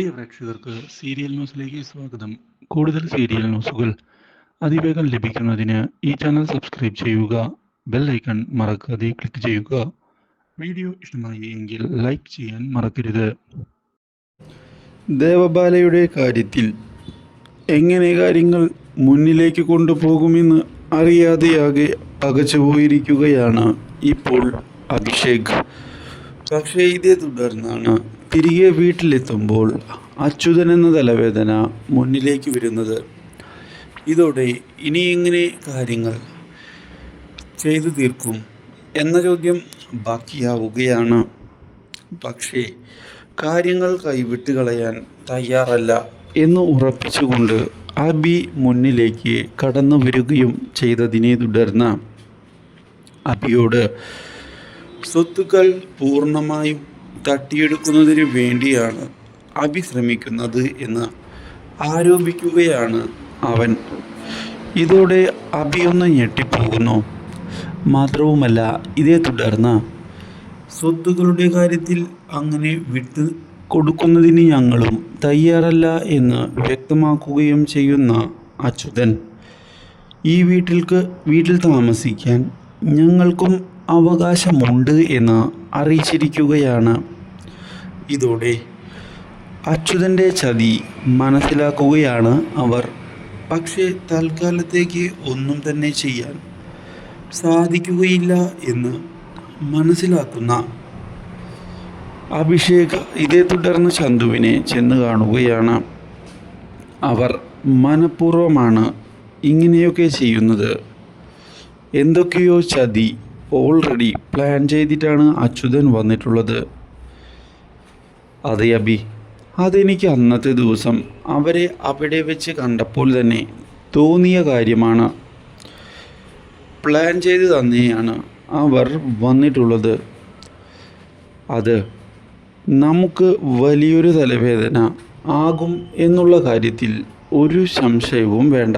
പ്രിയ പ്രേക്ഷകർക്ക് സീരിയൽ ന്യൂസിലേക്ക് സ്വാഗതം. കൂടുതൽ സീരിയൽ ന്യൂസുകൾ അതിവേഗം ലഭിക്കുന്നതിന് ഈ ചാനൽ സബ്സ്ക്രൈബ് ചെയ്യുക ബെൽ ഐക്കൺ മറക്കാതെ ക്ലിക്ക് ചെയ്യുക. വീഡിയോ ഇഷ്ടമായി എങ്കിൽ ലൈക്ക് ചെയ്യാൻ മറക്കരുത്. ദേവബാലയുടെ കാര്യത്തിൽ എങ്ങനെ കാര്യങ്ങൾ മുന്നിലേക്ക് കൊണ്ടുപോകുമെന്ന് അറിയാതെയാകെ അകച്ചുപോയിരിക്കുകയാണ് ഇപ്പോൾ അഭിഷേക്. പക്ഷേ ഇതേ തുടർന്നാണ് തിരികെ വീട്ടിലെത്തുമ്പോൾ അച്യുതൻ എന്ന തലവേദന മുന്നിലേക്ക് വരുന്നത്. ഇതോടെ ഇനി എങ്ങനെ കാര്യങ്ങൾ ചെയ്തു തീർക്കും എന്ന ചോദ്യം ബാക്കിയാവുകയാണ്. പക്ഷേ കാര്യങ്ങൾ കൈവിട്ട് കളയാൻ തയ്യാറല്ല എന്ന് ഉറപ്പിച്ചുകൊണ്ട് അബി മുന്നിലേക്ക് കടന്നു വരികയും ചെയ്തതിനെ തുടർന്ന് അബിയോട് സ്വത്തുക്കൾ പൂർണമായും തട്ടിയെടുക്കുന്നതിന് വേണ്ടിയാണ് അഭിശ്രമിക്കുന്നത് എന്ന് ആരോപിക്കുകയാണ് അവൻ. ഇതോടെ അഭിയൊന്ന് ഞെട്ടിപ്പോകുന്നു. മാത്രവുമല്ല ഇതേ തുടർന്ന് സ്വത്തുക്കളുടെ കാര്യത്തിൽ അങ്ങനെ വിട്ട് കൊടുക്കുന്നതിന് ഞങ്ങളും തയ്യാറല്ല എന്ന് വ്യക്തമാക്കുകയും ചെയ്യുന്ന അച്യുതൻ ഈ വീട്ടിൽക്ക് വീട്ടിൽ താമസിക്കാൻ ഞങ്ങൾക്കും അവകാശമുണ്ട് എന്ന് അറിയിച്ചിരിക്കുകയാണ്. ഇതോടെ അച്യുതന്റെ ചതി മനസ്സിലാക്കുകയാണ് അവർ. പക്ഷേ തൽക്കാലത്തേക്ക് ഒന്നും തന്നെ ചെയ്യാൻ സാധിക്കുകയില്ല എന്ന് മനസ്സിലാക്കുന്ന അഭിഷേക് ഇതേ തുടർന്ന് ചന്തുവിനെ ചെന്ന് കാണുകയാണ്. അവർ മനഃപൂർവമാണ് ഇങ്ങനെയൊക്കെ ചെയ്യുന്നത്. എന്തൊക്കെയോ ചതി ഓൾറെഡി പ്ലാൻ ചെയ്തിട്ടാണ് അച്യുതൻ വന്നിട്ടുള്ളത്. അതെ അബി. അതെനിക്ക് അന്നത്തെ ദിവസം അവരെ അവിടെ വെച്ച് കണ്ടപ്പോൾ തന്നെ തോന്നിയ കാര്യമാണ്. പ്ലാൻ ചെയ്ത് തന്നെയാണ് അവർ വന്നിട്ടുള്ളത്. അത് നമുക്ക് വലിയൊരു തലവേദന ആകും എന്നുള്ള കാര്യത്തിൽ ഒരു സംശയവും വേണ്ട.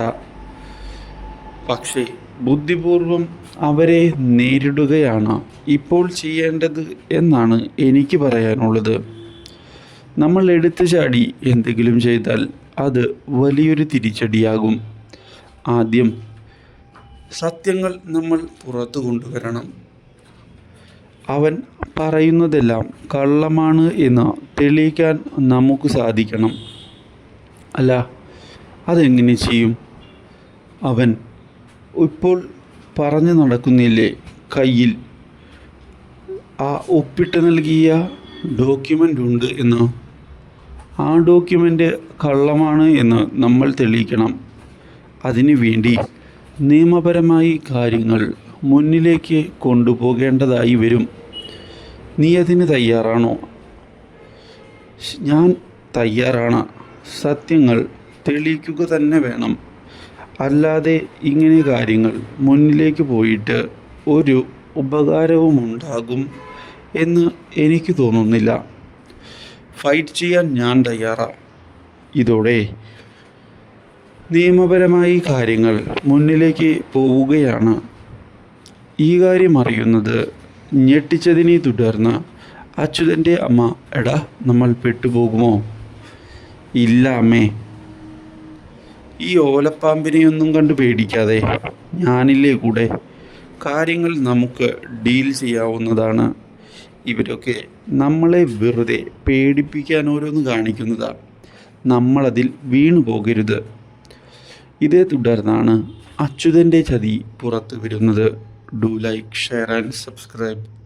പക്ഷേ ബുദ്ധിപൂർവം അവരെ നേരിടുകയാണ് ഇപ്പോൾ ചെയ്യേണ്ടത് എന്നാണ് എനിക്ക് പറയാനുള്ളത്. നമ്മൾ എടുത്തു ചാടി എന്തെങ്കിലും ചെയ്താൽ അത് വലിയൊരു തിരിച്ചടിയാകും. ആദ്യം സത്യങ്ങൾ നമ്മൾ പുറത്തു കൊണ്ടുവരണം. അവൻ പറയുന്നതെല്ലാം കള്ളമാണ് എന്ന് തെളിയിക്കാൻ നമുക്ക് സാധിക്കണം. അല്ല അതെങ്ങനെ ചെയ്യും? അവൻ ഇപ്പോൾ പറഞ്ഞു നടക്കുന്നില്ലേ കയ്യിൽ ആ ഒപ്പിട്ട് നൽകിയ ഡോക്യുമെന്റ് ഉണ്ട് എന്ന്? ആ ഡോക്യുമെന്റ് കള്ളമാണ് എന്ന് നമ്മൾ തെളിയിക്കണം. അതിനു വേണ്ടി നിയമപരമായി കാര്യങ്ങൾ മുന്നിലേക്ക് കൊണ്ടുപോകേണ്ടതായി വരും. നീ അതിന് തയ്യാറാണോ? ഞാൻ തയ്യാറാണ്. സത്യങ്ങൾ തെളിയിക്കുക തന്നെ വേണം. അല്ലാതെ ഇങ്ങനെ കാര്യങ്ങൾ മുന്നിലേക്ക് പോയിട്ട് ഒരു ഉപകാരവും ഉണ്ടാകും എന്ന് എനിക്ക് തോന്നുന്നില്ല. ഫൈറ്റ് ചെയ്യാൻ ഞാൻ തയ്യാറാണ് ഇതോടെ നിയമപരമായി കാര്യങ്ങൾ മുന്നിലേക്ക് പോവുകയാണ്. ഈ കാര്യം അറിയുന്നത് ഞെട്ടിച്ചതിനെ തുടർന്ന് അച്യുതന്റെ അമ്മ എടാ നമ്മൾ പെട്ടുപോകുമോ? ഇല്ല അമ്മേ. ഈ ഓലപ്പാമ്പിനെയൊന്നും കണ്ട് പേടിക്കാതെ ഞാനില്ലേ കൂടെ? കാര്യങ്ങൾ നമുക്ക് ഡീൽ ചെയ്യാവുന്നതാണ്. ഇവരൊക്കെ നമ്മളെ വെറുതെ പേടിപ്പിക്കാൻ ഓരോന്ന് കാണിക്കുന്നതാണ് നമ്മളതിൽ വീണു പോകരുത്. ഇതേ തുടർന്നാണ് അച്യുതന്റെ ചതി പുറത്തു വരുന്നത്. Do like share and subscribe.